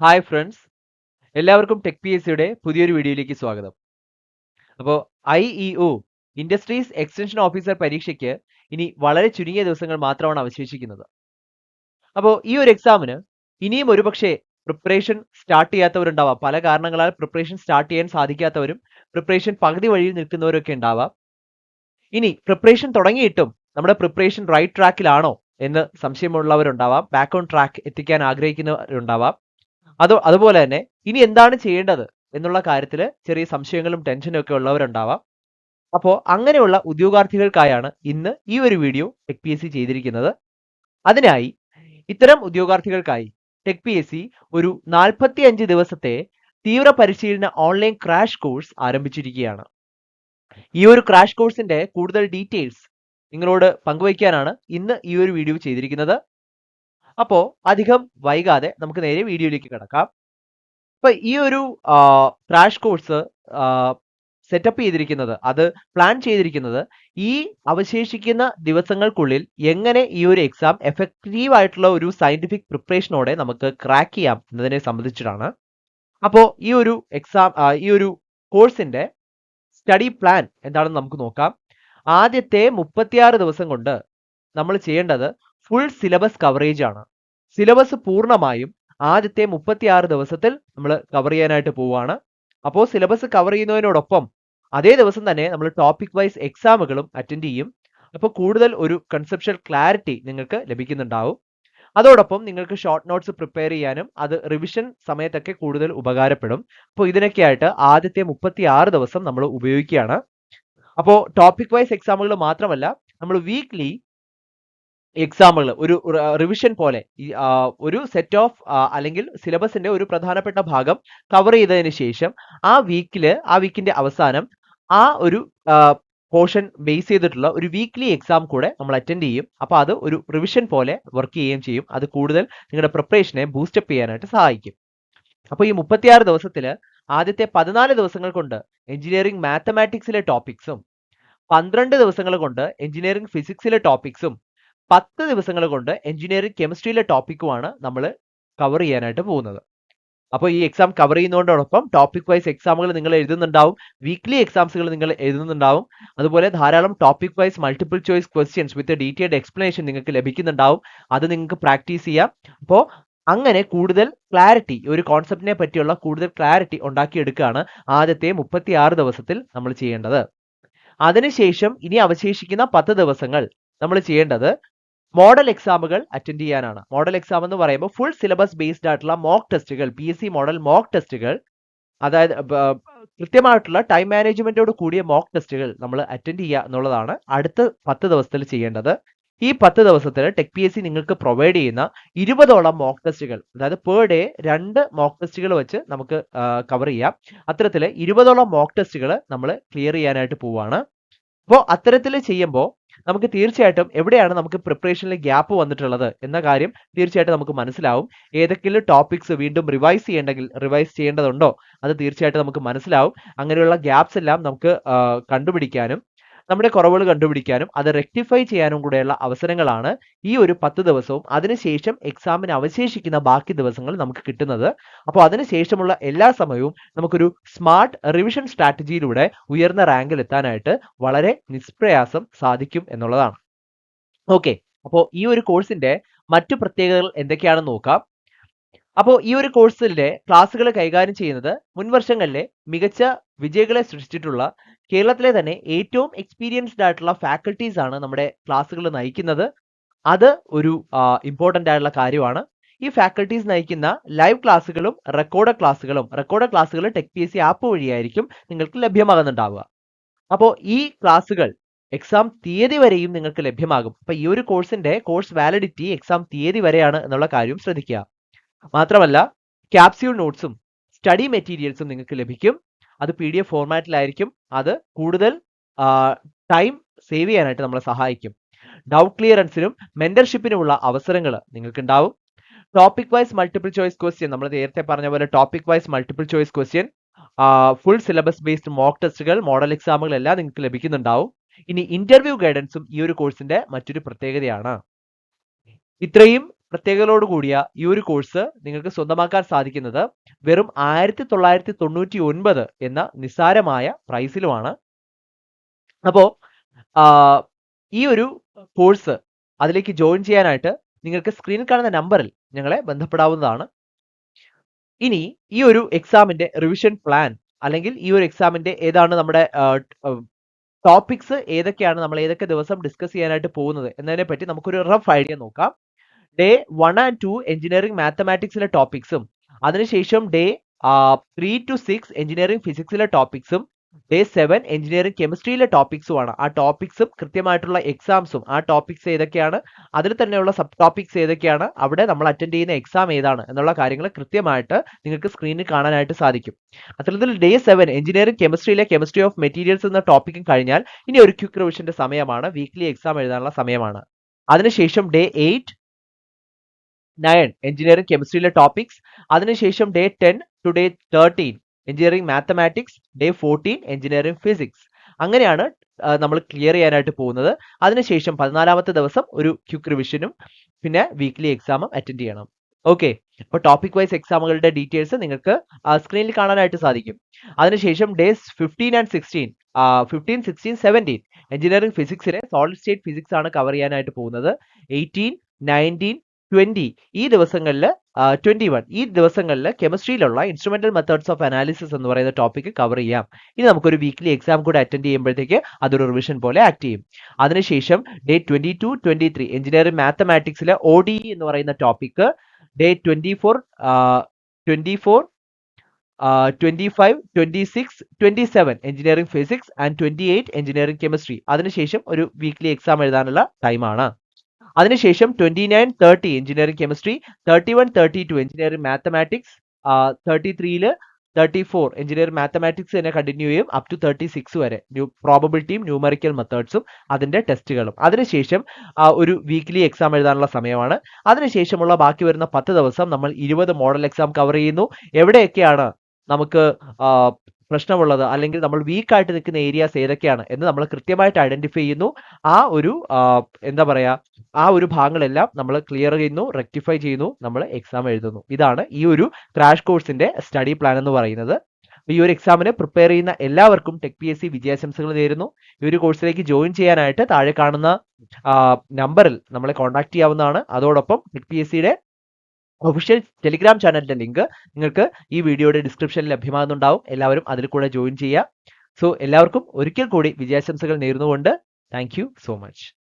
Hi friends എല്ലാവർക്കും tech P S സിയുടെ പുതിയൊരു വീഡിയോയിലേക്ക് സ്വാഗതം. അപ്പോൾ I E O industries extension officer പരീക്ഷയ്ക്ക് ഇനി വളരെ ചുരുങ്ങിയ ദിവസങ്ങൾ മാത്രമാണ് അവശേഷിക്കുന്നത്. അപ്പോൾ ഈ ഒരു എക്സാമിന് ഇനിയും ഒരുപക്ഷെ പ്രിപ്പറേഷൻ സ്റ്റാർട്ട് ചെയ്യാത്തവരുണ്ടാവാം. പല കാരണങ്ങളാൽ പ്രിപ്പറേഷൻ സ്റ്റാർട്ട് ചെയ്യാൻ സാധിക്കാത്തവരും പ്രിപ്പറേഷൻ പകുതി വഴിയിൽ നിൽക്കുന്നവരൊക്കെ ഉണ്ടാവാം. ഇനി പ്രിപ്പറേഷൻ തുടങ്ങിയിട്ടും നമ്മുടെ പ്രിപ്പറേഷൻ റൈറ്റ് ട്രാക്കിലാണോ എന്ന് സംശയമുള്ളവരുണ്ടാവാം. ബാക്ക് ഓൺ ട്രാക്ക് എത്തിക്കാൻ ആഗ്രഹിക്കുന്നവരുണ്ടാവാം. അതോ അതുപോലെ തന്നെ ഇനി എന്താണ് ചെയ്യേണ്ടത് എന്നുള്ള കാര്യത്തിൽ ചെറിയ സംശയങ്ങളും ടെൻഷനും ഒക്കെ ഉള്ളവരുണ്ടാവാം. അപ്പോൾ അങ്ങനെയുള്ള ഉദ്യോഗാർത്ഥികൾക്കായാണ് ഇന്ന് ഈ ഒരു video tech P S C ചെയ്തിരിക്കുന്നത്. അതിനായി ഇത്തരം ഉദ്യോഗാർത്ഥികൾക്കായി ടെക് പി എസ് സി ഒരു നാൽപ്പത്തി അഞ്ച് ദിവസത്തെ തീവ്ര പരിശീലന ഓൺലൈൻ ക്രാഷ് കോഴ്സ് ആരംഭിച്ചിരിക്കുകയാണ്. ഈ ഒരു ക്രാഷ് കോഴ്സിന്റെ കൂടുതൽ ഡീറ്റെയിൽസ് നിങ്ങളോട് പങ്കുവയ്ക്കാനാണ് ഇന്ന് ഈ ഒരു വീഡിയോ ചെയ്തിരിക്കുന്നത്. അപ്പോൾ അധികം വൈകാതെ നമുക്ക് നേരെ വീഡിയോയിലേക്ക് കിടക്കാം. അപ്പൊ ഈ ഒരു ക്രാഷ് കോഴ്സ് സെറ്റപ്പ് ചെയ്തിരിക്കുന്നത് അത് പ്ലാൻ ചെയ്തിരിക്കുന്നത് ഈ അവശേഷിക്കുന്ന ദിവസങ്ങൾക്കുള്ളിൽ എങ്ങനെ ഈ ഒരു എക്സാം എഫക്റ്റീവ് ആയിട്ടുള്ള ഒരു സയന്റിഫിക് പ്രിപ്പറേഷനോടെ നമുക്ക് ക്രാക്ക് ചെയ്യാം എന്നതിനെ സംബന്ധിച്ചിട്ടാണ്. അപ്പോൾ ഈ ഒരു എക്സാം ഈ ഒരു കോഴ്സിന്റെ സ്റ്റഡി പ്ലാൻ എന്താണെന്ന് നമുക്ക് നോക്കാം. ആദ്യത്തെ മുപ്പത്തിയാറ് ദിവസം കൊണ്ട് നമ്മൾ ചെയ്യേണ്ടത് ഫുൾ സിലബസ് കവറേജ് ആണ്. സിലബസ് പൂർണമായും ആദ്യത്തെ മുപ്പത്തിയാറ് ദിവസത്തിൽ നമ്മൾ കവർ ചെയ്യാനായിട്ട് പോവുകയാണ്. അപ്പോൾ സിലബസ് കവർ ചെയ്യുന്നതിനോടൊപ്പം അതേ ദിവസം തന്നെ നമ്മൾ ടോപ്പിക് വൈസ് എക്സാമുകളും അറ്റൻഡ് ചെയ്യും. അപ്പോൾ കൂടുതൽ ഒരു കൺസെപ്ഷ്യൽ ക്ലാരിറ്റി നിങ്ങൾക്ക് ലഭിക്കുന്നുണ്ടാവും. അതോടൊപ്പം നിങ്ങൾക്ക് ഷോർട്ട് നോട്ട്സ് പ്രിപ്പയർ ചെയ്യാനും അത് റിവിഷൻ സമയത്തൊക്കെ കൂടുതൽ ഉപകാരപ്പെടും. അപ്പോൾ ഇതിനൊക്കെയായിട്ട് ആദ്യത്തെ മുപ്പത്തി ആറ് ദിവസം നമ്മൾ ഉപയോഗിക്കുകയാണ്. അപ്പോൾ ടോപ്പിക് വൈസ് എക്സാമുകൾ മാത്രമല്ല നമ്മൾ വീക്ക്ലി എക്സാമുകൾ ഒരു റിവിഷൻ പോലെ ഒരു സെറ്റ് ഓഫ് അല്ലെങ്കിൽ സിലബസിന്റെ ഒരു പ്രധാനപ്പെട്ട ഭാഗം കവർ ചെയ്തതിന് ശേഷം ആ വീക്കിൽ ആ വീക്കിന്റെ അവസാനം ആ ഒരു പോർഷൻ ബേസ് ചെയ്തിട്ടുള്ള ഒരു വീക്ക്ലി എക്സാം കൂടെ നമ്മൾ അറ്റൻഡ് ചെയ്യും. അപ്പോൾ അത് ഒരു റിവിഷൻ പോലെ വർക്ക് ചെയ്യുകയും ചെയ്യും. അത് കൂടുതൽ നിങ്ങളുടെ പ്രിപ്പറേഷനെ ബൂസ്റ്റപ്പ് ചെയ്യാനായിട്ട് സഹായിക്കും. അപ്പോൾ ഈ മുപ്പത്തിയാറ് ദിവസത്തിൽ ആദ്യത്തെ പതിനാല് ദിവസങ്ങൾ കൊണ്ട് എഞ്ചിനീയറിംഗ് മാത്തമാറ്റിക്സിലെ ടോപ്പിക്സും പന്ത്രണ്ട് ദിവസങ്ങൾ കൊണ്ട് എഞ്ചിനീയറിംഗ് ഫിസിക്സിലെ ടോപ്പിക്സും പത്ത് ദിവസങ്ങൾ കൊണ്ട് എഞ്ചിനീയറിംഗ് കെമിസ്ട്രിയിലെ ടോപ്പിക്കുമാണ് നമ്മൾ കവർ ചെയ്യാനായിട്ട് പോകുന്നത്. അപ്പോൾ ഈ എക്സാം കവർ ചെയ്യുന്നതോടൊപ്പം ടോപ്പിക് വൈസ് എക്സാമുകൾ നിങ്ങൾ എഴുതുന്നുണ്ടാവും. വീക്ക്ലി എക്സാംസുകൾ നിങ്ങൾ എഴുതുന്നുണ്ടാവും. അതുപോലെ ധാരാളം topic wise multiple choice questions with detailed explanation നിങ്ങൾക്ക് ലഭിക്കുന്നുണ്ടാവും. അത് നിങ്ങൾക്ക് പ്രാക്ടീസ് ചെയ്യാം. അപ്പോൾ അങ്ങനെ കൂടുതൽ ക്ലാരിറ്റി ഒരു കോൺസെപ്റ്റിനെ പറ്റിയുള്ള കൂടുതൽ ക്ലാരിറ്റി ഉണ്ടാക്കിയെടുക്കുകയാണ് ആദ്യത്തെ മുപ്പത്തി ആറ് ദിവസത്തിൽ നമ്മൾ ചെയ്യേണ്ടത്. അതിനുശേഷം ഇനി അവശേഷിക്കുന്ന പത്ത് ദിവസങ്ങൾ നമ്മൾ ചെയ്യേണ്ടത് മോഡൽ എക്സാമുകൾ അറ്റൻഡ് ചെയ്യാനാണ്. മോഡൽ എക്സാം എന്ന് പറയുമ്പോൾ ഫുൾ സിലബസ് ബേസ്ഡ് ആയിട്ടുള്ള മോക്ക് ടെസ്റ്റുകൾ P S C model mock ടെസ്റ്റുകൾ അതായത് കൃത്യമായിട്ടുള്ള ടൈം മാനേജ്മെന്റോട് കൂടിയ മോക്ക് ടെസ്റ്റുകൾ നമ്മൾ അറ്റൻഡ് ചെയ്യുക എന്നുള്ളതാണ് അടുത്ത പത്ത് ദിവസത്തിൽ ചെയ്യേണ്ടത്. ഈ പത്ത് ദിവസത്തിൽ ടെക് പി എസ് സി നിങ്ങൾക്ക് പ്രൊവൈഡ് ചെയ്യുന്ന ഇരുപതോളം മോക്ക് ടെസ്റ്റുകൾ അതായത് പെർ ഡേ രണ്ട് മോക്ക് ടെസ്റ്റുകൾ വെച്ച് നമുക്ക് കവർ ചെയ്യാം. അത്തരത്തിൽ ഇരുപതോളം മോക്ക് ടെസ്റ്റുകൾ നമ്മൾ ക്ലിയർ ചെയ്യാനായിട്ട് പോവാണ്. അപ്പോൾ അത്തരത്തിൽ ചെയ്യുമ്പോൾ നമുക്ക് തീർച്ചയായിട്ടും എവിടെയാണ് നമുക്ക് പ്രിപ്പറേഷനിൽ ഗ്യാപ്പ് വന്നിട്ടുള്ളത് എന്ന കാര്യം തീർച്ചയായിട്ടും നമുക്ക് മനസ്സിലാവും. ഏതൊക്കെയും ടോപ്പിക്സ് വീണ്ടും റിവൈസ് ചെയ്യേണ്ടെങ്കിൽ റിവൈസ് ചെയ്യേണ്ടതുണ്ടോ? അത് തീർച്ചയായിട്ടും നമുക്ക് മനസ്സിലാവും. അങ്ങനെയുള്ള ഗ്യാപ്സ് എല്ലാം നമുക്ക് കണ്ടുപിടിക്കാനും നമ്മുടെ കുറവുകൾ കണ്ടുപിടിക്കാനും അത് റെക്ടിഫൈ ചെയ്യാനും കൂടെയുള്ള അവസരങ്ങളാണ് ഈ ഒരു പത്ത് ദിവസവും. അതിനുശേഷം എക്സാമിന് അവശേഷിക്കുന്ന ബാക്കി ദിവസങ്ങൾ നമുക്ക് കിട്ടുന്നത്. അപ്പോൾ അതിനുശേഷമുള്ള എല്ലാ സമയവും നമുക്കൊരു സ്മാർട്ട് റിവിഷൻ സ്ട്രാറ്റജിയിലൂടെ ഉയർന്ന റാങ്കിൽ എത്താനായിട്ട് വളരെ നിഷ്പ്രയാസം സാധിക്കും എന്നുള്ളതാണ്. ഓക്കെ അപ്പോൾ ഈ ഒരു കോഴ്സിന്റെ മറ്റു പ്രത്യേകതകൾ എന്തൊക്കെയാണെന്ന് നോക്കാം. അപ്പോൾ ഈ ഒരു കോഴ്സിലെ ക്ലാസ്സുകൾ കൈകാര്യം ചെയ്യുന്നത് മുൻവർഷങ്ങളിലെ മികച്ച വിജയികളെ സൃഷ്ടിച്ചിട്ടുള്ള കേരളത്തിലെ തന്നെ ഏറ്റവും എക്സ്പീരിയൻസ്ഡ് ആയിട്ടുള്ള ഫാക്കൽറ്റീസ് ആണ് നമ്മുടെ ക്ലാസ്സുകൾ നയിക്കുന്നത്. അത് ഒരു ഇമ്പോർട്ടന്റ് ആയിട്ടുള്ള കാര്യമാണ്. ഈ ഫാക്കൽറ്റീസ് നയിക്കുന്ന ലൈവ് ക്ലാസ്സുകളും റെക്കോർഡ് ക്ലാസ്സുകളും റെക്കോർഡ് ക്ലാസ്സുകൾ tech P S C app വഴിയായിരിക്കും നിങ്ങൾക്ക് ലഭ്യമാകുന്നുണ്ടാവുക. അപ്പോൾ ഈ ക്ലാസ്സുകൾ എക്സാം തീയതി വരെയും നിങ്ങൾക്ക് ലഭ്യമാകും. അപ്പോൾ ഈ ഒരു കോഴ്സിന്റെ കോഴ്സ് വാലിഡിറ്റി എക്സാം തീയതി വരെയാണ് എന്നുള്ള കാര്യം ശ്രദ്ധിക്കുക. മാത്രമല്ല ക്യാപ്സ്യൂൾ നോട്ട്സും സ്റ്റഡി മെറ്റീരിയൽസും നിങ്ങൾക്ക് ലഭിക്കും. അത് പി ഡി എഫ് ഫോർമാറ്റിലായിരിക്കും അത് കൂടുതൽ ടൈം സേവ് ചെയ്യാനായിട്ട് നമ്മളെ സഹായിക്കും. ഡൗട്ട് ക്ലിയറൻസിനും മെന്റർഷിപ്പിനുമുള്ള അവസരങ്ങൾ നിങ്ങൾക്ക് ഉണ്ടാവും topic wise multiple choice question നമ്മൾ നേരത്തെ പറഞ്ഞ പോലെ topic wise multiple choice question full syllabus based mock ടെസ്റ്റുകൾ മോഡൽ എക്സാമുകൾ എല്ലാം നിങ്ങൾക്ക് ലഭിക്കുന്നുണ്ടാവും. ഇനി ഇന്റർവ്യൂ ഗൈഡൻസും ഈ ഒരു കോഴ്സിന്റെ മറ്റൊരു പ്രത്യേകതയാണ്. ഇത്രയും പ്രത്യേകതകളോട് കൂടിയ ഈ ഒരു കോഴ്സ് നിങ്ങൾക്ക് സ്വന്തമാക്കാൻ സാധിക്കുന്നത് വെറും ആയിരത്തി തൊള്ളായിരത്തി തൊണ്ണൂറ്റി ഒൻപത് എന്ന നിസ്സാരമായ പ്രൈസിലുമാണ് അപ്പോ ഈ ഒരു കോഴ്സ് അതിലേക്ക് ജോയിൻ ചെയ്യാനായിട്ട് നിങ്ങൾക്ക് സ്ക്രീനിൽ കാണുന്ന നമ്പറിൽ ഞങ്ങളെ ബന്ധപ്പെടാവുന്നതാണ്. ഇനി ഈ ഒരു എക്സാമിന്റെ റിവിഷൻ പ്ലാൻ അല്ലെങ്കിൽ ഈ ഒരു എക്സാമിന്റെ ഏതാണ് നമ്മുടെ ടോപ്പിക്സ് ഏതൊക്കെയാണ് നമ്മൾ ഏതൊക്കെ ദിവസം ഡിസ്കസ് ചെയ്യാനായിട്ട് പോകുന്നത് എന്നതിനെ പറ്റി നമുക്കൊരു റഫ് ഐഡിയ നോക്കാം. Day one and two engineering മാത്തമാറ്റിക്സിലെ ടോപ്പിക്സും അതിനുശേഷം day three to six engineering ഫിസിക്സിലെ ടോപ്പിക്സും ഡേ സെവൻ എഞ്ചിനീയറിംഗ് കെമിസ്ട്രിയിലെ ടോപ്പിക്സുമാണ് ആ ടോപ്പിക്സും കൃത്യമായിട്ടുള്ള എക്സാംസും ആ ടോപ്പിക്സ് ഏതൊക്കെയാണ്? അതിൽ തന്നെയുള്ള സബ് ടോപ്പിക്സ് ഏതൊക്കെയാണ്? അവിടെ നമ്മൾ അറ്റൻഡ് ചെയ്യുന്ന എക്സാം ഏതാണ്? എന്നുള്ള കാര്യങ്ങൾ കൃത്യമായിട്ട് നിങ്ങൾക്ക് സ്ക്രീനിൽ കാണാനായിട്ട് സാധിക്കും. അത്തരത്തിൽ ഡേ സെവൻ എഞ്ചിനീയറിംഗ് കെമിസ്ട്രിയിലെ കെമിസ്ട്രി ഓഫ് മെറ്റീരിയൽസ് എന്ന ടോപ്പിക്കും കഴിഞ്ഞാൽ ഇനി ഒരു ക്വിക്ക് റിവിഷന്റെ സമയമാണ്. വീക്ക്ലി എക്സാം എഴുതാനുള്ള സമയമാണ്. അതിനുശേഷം ഡേ എയ്റ്റ് നയൻ എഞ്ചിനീയറിംഗ് കെമിസ്ട്രിയിലെ ടോപ്പിക്സ് അതിനുശേഷം day ten to day thirteen engineering mathematics day fourteen engineering physics അങ്ങനെയാണ് നമ്മൾ ക്ലിയർ ചെയ്യാനായിട്ട് പോകുന്നത്. അതിനുശേഷം പതിനാലാമത്തെ ദിവസം ഒരു ക്യുക്ക് റിവിഷനും പിന്നെ വീക്ക്ലി എക്സാമും അറ്റൻഡ് ചെയ്യണം. ഓക്കെ അപ്പോൾ ടോപ്പിക് വൈസ് എക്സാമുകളുടെ ഡീറ്റെയിൽസ് നിങ്ങൾക്ക് സ്ക്രീനിൽ കാണാനായിട്ട് സാധിക്കും. അതിനുശേഷം days fifteen and sixteen fifteen sixteen seventeen engineering ഫിസിക്സിലെ solid state physics ആണ് കവർ ചെയ്യാനായിട്ട് പോകുന്നത്. എയ്റ്റീൻ നയന്റീൻ ട്വന്റി ഈ ദിവസങ്ങളിൽ ട്വന്റി വൺ ഈ ദിവസങ്ങളിൽ കെമിസ്ട്രിയിലുള്ള ഇൻസ്ട്രുമെന്റൽ മെത്തേഡ്സ് ഓഫ് അനാലിസിസ് എന്ന് പറയുന്ന ടോപ്പിക് കവർ ചെയ്യാം. ഇനി നമുക്കൊരു വീക്ക്ലി എക്സാം കൂടെ അറ്റൻഡ് ചെയ്യുമ്പോഴത്തേക്ക് അതൊരു റിവിഷൻ പോലെ ആക്ട് ചെയ്യും. അതിനുശേഷം day twenty two twenty three engineering മാത്തമാറ്റിക്സിലെ O D എന്ന് പറയുന്ന topic day twenty four twenty four twenty five twenty six twenty seven engineering physics and twenty eight engineering chemistry അതിനുശേഷം ഒരു വീക്ക്ലി എക്സാം എഴുതാനുള്ള ടൈമാണ് അതിനുശേഷം twenty nine thirty engineering chemistry thirty one thirty two engineering mathematics thirty ത്രീയിൽ thirty four engineering mathematics തന്നെ continue ചെയ്യും up to thirty six വരെ ന്യൂ പ്രോബബിലിറ്റിയും ന്യൂമറിക്കൽ മെത്തേഡ്സും അതിന്റെ ടെസ്റ്റുകളും അതിനുശേഷം ഒരു വീക്ക്ലി എക്സാം എഴുതാനുള്ള സമയമാണ്. അതിനുശേഷമുള്ള ബാക്കി വരുന്ന പത്ത് ദിവസം നമ്മൾ ഇരുപത് മോഡൽ എക്സാം കവർ ചെയ്യുന്നു. എവിടെയൊക്കെയാണ് നമുക്ക് പ്രശ്നമുള്ളത്. അല്ലെങ്കിൽ നമ്മൾ വീക്ക് ആയിട്ട് നിൽക്കുന്ന ഏരിയാസ് ഏതൊക്കെയാണ് എന്ന് നമ്മൾ കൃത്യമായിട്ട് ഐഡന്റിഫൈ ചെയ്യുന്നു. ആ ഒരു എന്താ പറയുക ആ ഒരു ഭാഗങ്ങളെല്ലാം നമ്മൾ ക്ലിയർ ചെയ്യുന്നു റെക്ടിഫൈ ചെയ്യുന്നു നമ്മൾ എക്സാം എഴുതുന്നു. ഇതാണ് ഈ ഒരു ക്രാഷ് കോഴ്സിന്റെ സ്റ്റഡി പ്ലാൻ എന്ന് പറയുന്നത്. ഈ ഒരു എക്സാമിന് പ്രിപ്പയർ ചെയ്യുന്ന എല്ലാവർക്കും ടെക് പി എസ് സി വിജയാശംസകൾ നേരുന്നു. ഈ ഒരു കോഴ്സിലേക്ക് ജോയിൻ ചെയ്യാനായിട്ട് താഴെ കാണുന്ന നമ്പറിൽ നമ്മളെ കോൺടാക്ട് ചെയ്യാവുന്നതാണ്. അതോടൊപ്പം ടെക് പി എസ് സിയുടെ ഒഫീഷ്യൽ ടെലിഗ്രാം ചാനലിന്റെ ലിങ്ക് നിങ്ങൾക്ക് ഈ വീഡിയോയുടെ ഡിസ്ക്രിപ്ഷനിൽ ലഭ്യമാകുന്നുണ്ടാവും. എല്ലാവരും അതിൽ കൂടെ ജോയിൻ ചെയ്യുക. സോ എല്ലാവർക്കും ഒരിക്കൽ കൂടി വിജയാശംസകൾ നേരുന്നുകൊണ്ട് താങ്ക് സോ മച്ച്